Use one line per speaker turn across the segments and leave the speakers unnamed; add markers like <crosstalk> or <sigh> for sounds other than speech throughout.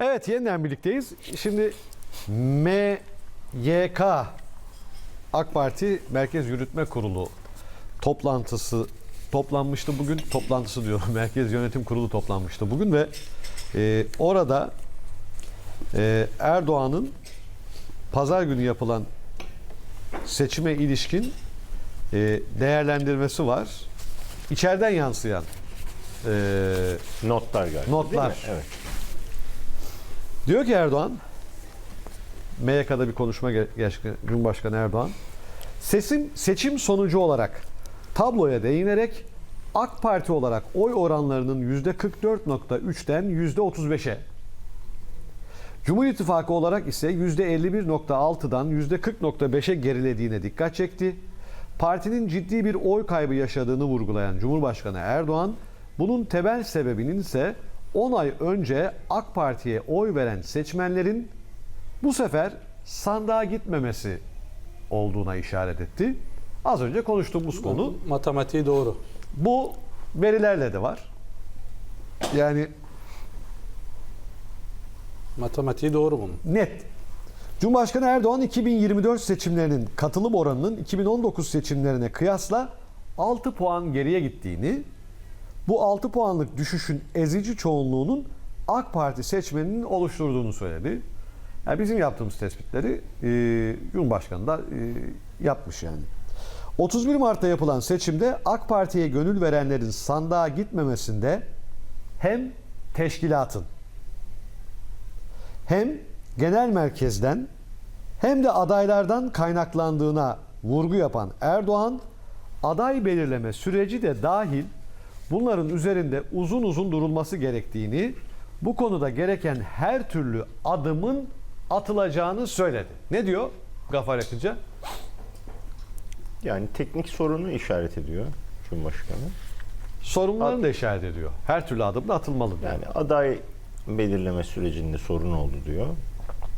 Evet yeniden birlikteyiz. Şimdi MYK AK Parti Merkez Yürütme Kurulu toplantısı toplanmıştı bugün. Toplantısı diyorum. <laughs> Merkez Yönetim Kurulu toplanmıştı bugün ve e, orada e, Erdoğan'ın pazar günü yapılan seçime ilişkin e, değerlendirmesi var. İçeriden yansıyan e,
Notlar galiba.
Notlar.
Evet.
Diyor ki Erdoğan, MYK'da bir konuşma ge- gerçekten Cumhurbaşkanı Erdoğan, seçim, seçim sonucu olarak tabloya değinerek AK Parti olarak oy oranlarının %44.3'ten %35'e, Cumhur İttifakı olarak ise %51.6'dan %40.5'e gerilediğine dikkat çekti. Partinin ciddi bir oy kaybı yaşadığını vurgulayan Cumhurbaşkanı Erdoğan, bunun temel sebebinin ise 10 ay önce AK Parti'ye oy veren seçmenlerin bu sefer sandığa gitmemesi olduğuna işaret etti. Az önce konuştuğumuz konu
Matematiği doğru.
bu verilerle de var. Yani
Matematiği doğru bunun.
net. Cumhurbaşkanı Erdoğan 2024 seçimlerinin katılım oranının 2019 seçimlerine kıyasla 6 puan geriye gittiğini, bu 6 puanlık düşüşün ezici çoğunluğunun AK Parti seçmeninin oluşturduğunu söyledi. Yani bizim yaptığımız tespitleri e, Cumhurbaşkanı da e, yapmış yani. 31 Mart'ta yapılan seçimde AK Parti'ye gönül verenlerin sandığa gitmemesinde hem teşkilatın hem genel merkezden hem de adaylardan kaynaklandığına vurgu yapan Erdoğan, aday belirleme süreci de dahil bunların üzerinde uzun uzun durulması gerektiğini, bu konuda gereken her türlü adımın atılacağını söyledi. Ne diyor Gafar Yakıcı?
Yani teknik sorunu işaret ediyor Cumhurbaşkanı.
Sorunlarını da işaret ediyor. Her türlü adım da atılmalı diyor.
Yani aday belirleme sürecinde sorun oldu diyor.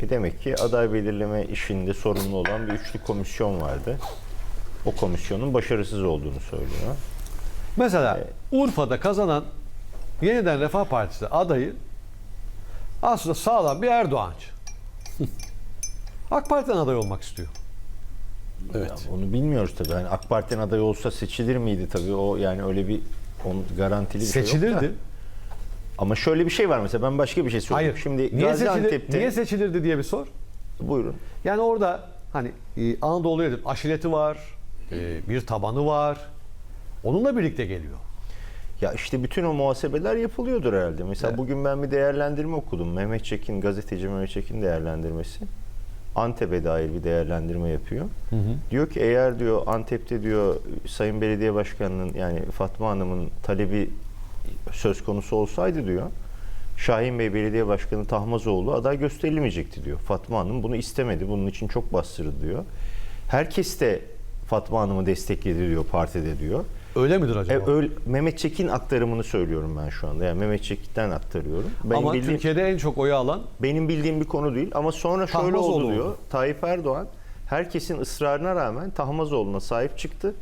E demek ki aday belirleme işinde sorunlu olan bir üçlü komisyon vardı. O komisyonun başarısız olduğunu söylüyor.
Mesela Urfa'da kazanan yeniden Refah Partisi adayı aslında sağlam bir Erdoğancı. <laughs> AK Parti'den aday olmak istiyor.
Evet.
Ya onu bilmiyoruz tabii. Yani AK Parti'nin adayı olsa seçilir miydi tabii? O yani öyle bir onun garantili bir şey yok da.
Seçilirdi.
Ama şöyle bir şey var mesela ben başka bir şey söyleyeyim.
Hayır.
Şimdi
niye, seçilir,
Gaziantep'te
niye seçilirdi diye bir sor.
buyurun.
Yani orada hani e, Anadolu'ya aşireti var, e, bir tabanı var. Onunla birlikte geliyor.
Ya işte bütün o muhasebeler yapılıyordur herhalde. Mesela
Evet.
bugün ben bir değerlendirme okudum. Mehmet Çekin, gazeteci Mehmet Çekin değerlendirmesi. Antep'e dair bir değerlendirme yapıyor. Diyor ki eğer diyor Antep'te diyor Sayın Belediye Başkanı'nın yani Fatma Hanım'ın talebi söz konusu olsaydı diyor Şahin Bey Belediye Başkanı Tahmazoğlu aday gösterilmeyecekti diyor. Fatma Hanım bunu istemedi. Bunun için çok bastırdı diyor. Herkes de Fatma Hanım'ı destekledi diyor partide diyor.
Öyle midir acaba?
E, öyle, Mehmet Çekin aktarımını söylüyorum ben şu anda. Yani Mehmet Çekin'den aktarıyorum. Benim
Ama
bildiğim,
Türkiye'de en çok oyu alan
benim bildiğim bir konu değil ama sonra şöyle
Tahmazoğlu
oldu diyor.
oldu.
Tayyip Erdoğan herkesin ısrarına rağmen Tahmazoğlu'na sahip çıktı.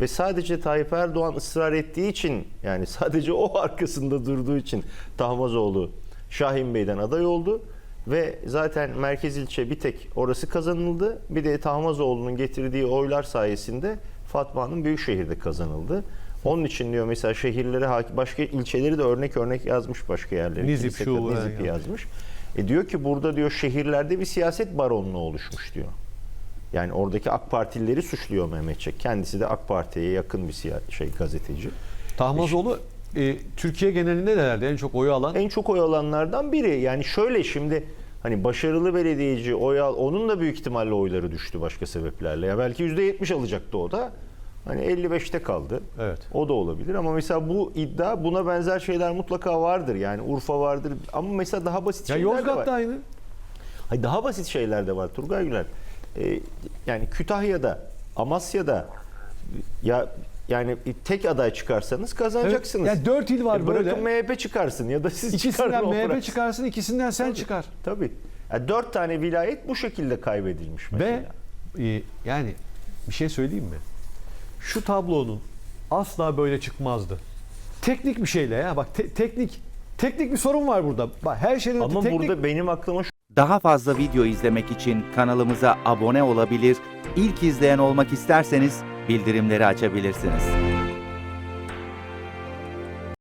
Ve sadece Tayyip Erdoğan ısrar ettiği için yani sadece o arkasında durduğu için Tahmazoğlu Şahin Bey'den aday oldu. Ve zaten merkez ilçe bir tek orası kazanıldı. Bir de Tahmazoğlu'nun getirdiği oylar sayesinde Fatma Hanım Büyükşehir'de kazanıldı. Onun için diyor mesela şehirlere başka ilçeleri de örnek örnek yazmış başka yerlere.
Nizip,
Kilise
şu,
kadar
yani
yazmış. E diyor ki burada diyor şehirlerde bir siyaset baronluğu oluşmuş diyor. Yani oradaki AK Partilileri suçluyor Mehmet Çek. Kendisi de AK Parti'ye yakın bir şey gazeteci.
Tahmazoğlu e, Türkiye genelinde de herhalde en çok oyu alan
En çok oy alanlardan biri. Yani şöyle şimdi hani başarılı belediyeci oy al, onun da büyük ihtimalle oyları düştü başka sebeplerle. Ya belki %70 alacaktı o da. Hani 55'te kaldı.
Evet.
O da olabilir ama mesela bu iddia buna benzer şeyler mutlaka vardır. Yani Urfa vardır ama mesela daha basit
Ya
şeyler de var.
Yozgat'ta aynı.
Hayır, daha basit şeyler de var Turgay Güler. Ee, yani Kütahya'da, Amasya'da ya yani tek aday çıkarsanız kazanacaksınız.
Evet. Ya dört il var
E
böyle.
Bırakın MHP çıkarsın ya da siz
İkisinden
çıkarın o
MHP
bırak-
çıkarsın, ikisinden sen çıkar.
Tabii. Ya dört tane vilayet bu şekilde kaybedilmiş mesela.
Ve e, yani bir şey söyleyeyim mi? Şu tablonun asla böyle çıkmazdı. Teknik bir şeyle ya bak te- teknik Teknik bir sorun var burada. Bak her şeyden öte
Ama
teknik
burada benim aklıma şu
Daha fazla video izlemek için kanalımıza abone olabilir, ilk izleyen olmak isterseniz bildirimleri açabilirsiniz.